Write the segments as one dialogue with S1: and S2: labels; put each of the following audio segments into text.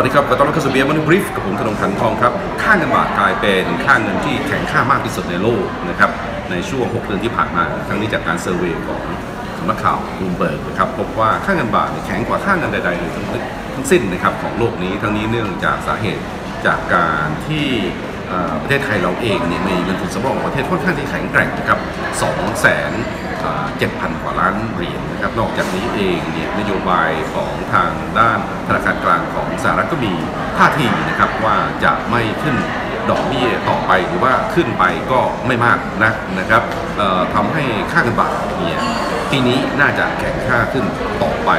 S1: วัสดีครับขอต้อนรับเข้าสู่เบียร์มันบรีฟกับผมธนงขันทองครับ ค่าเงินบาทกลายเป็นค่าเงินที่แข็งค่ามากที่สุดในโลกนะครับ ในช่วง 6 เดือนที่ผ่านมา ทั้งนี้จากการเซอร์เวยของสำนักข่าวบลูมเบิร์กนะครับพบว่าค่าเงินบาทแข็งกว่าค่าเงินใดๆเลยทั้งทั้งสิ้นนะครับของโลกนี้ ทั้งนี้เนื่องจากสาเหตุจากการที่ประเทศไทยเราเองเนี่ยมีเงินทุนสำรองของประเทศค่อนข้างที่แข็งแกร่งนะครับ2แสนเจ็ดพันกว่าล้านเหรียญนะครับ นอกจากนี้เองเนี่ยนโยบายของทางด้านธนาคารกลางของ สหรัฐก็มีท่าทีนะครับว่าจะไม่ขึ้นดอกเบี้ยต่อไปหรือว่าขึ้นไปก็ไม่มากนักนะครับทำให้ค่าเงินบาทเนี่ยปีนี้น่าจะแข็งค่าขึ้นต่อไป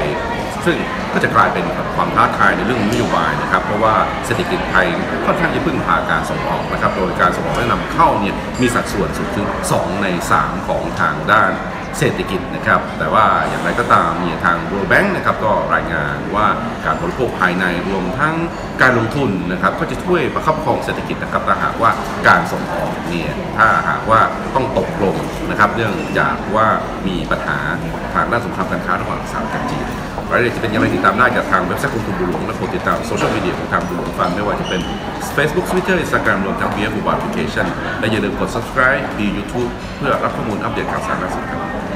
S1: ซึ่งก็จะกลายเป็นความท้าทายในเรื่องนโยบายนะครับ เพราะว่าเศรษฐกิจไทยค่อนข้างจะพึ่งพาการส่งออกนะครับ โดยการส่งออกและนำเข้าเนี่ยมีสัดส่วนสูงถึง 2 ใน 3 ของทางด้านเศรษฐกิจนะครับ แต่ว่าอย่างไรก็ตามเนี่ยทาง World Bank นะครับก็รายงานว่า การบริโภคภายในรวมทั้งการลงทุนนะครับก็จะช่วยประคับประคองเศรษฐกิจนะครับถ้าหากว่าการส่งออกเนี่ยถ้าหากว่าต้องตกลงนะครับเนื่องจากว่ามีปัญหาทางด้านสงครามการค้าระหว่างสหรัฐกับจีนรายละเอียดจะเป็นย่างไรติดตามได้จากทางเว็บไซต์ของคุณบุหลวงและโปรดติดตามโซเชียลมีเดียของทางบุหลวงฟันไม่ว่าจะเป็น Facebook Twitter Instagram รวมทั้ง v ี b บูบา Application และอย่าลืมกด subscribe ดี YouTube เพื่อรับข้อมูลอัปเดตข่าวสารล่าสุดครับ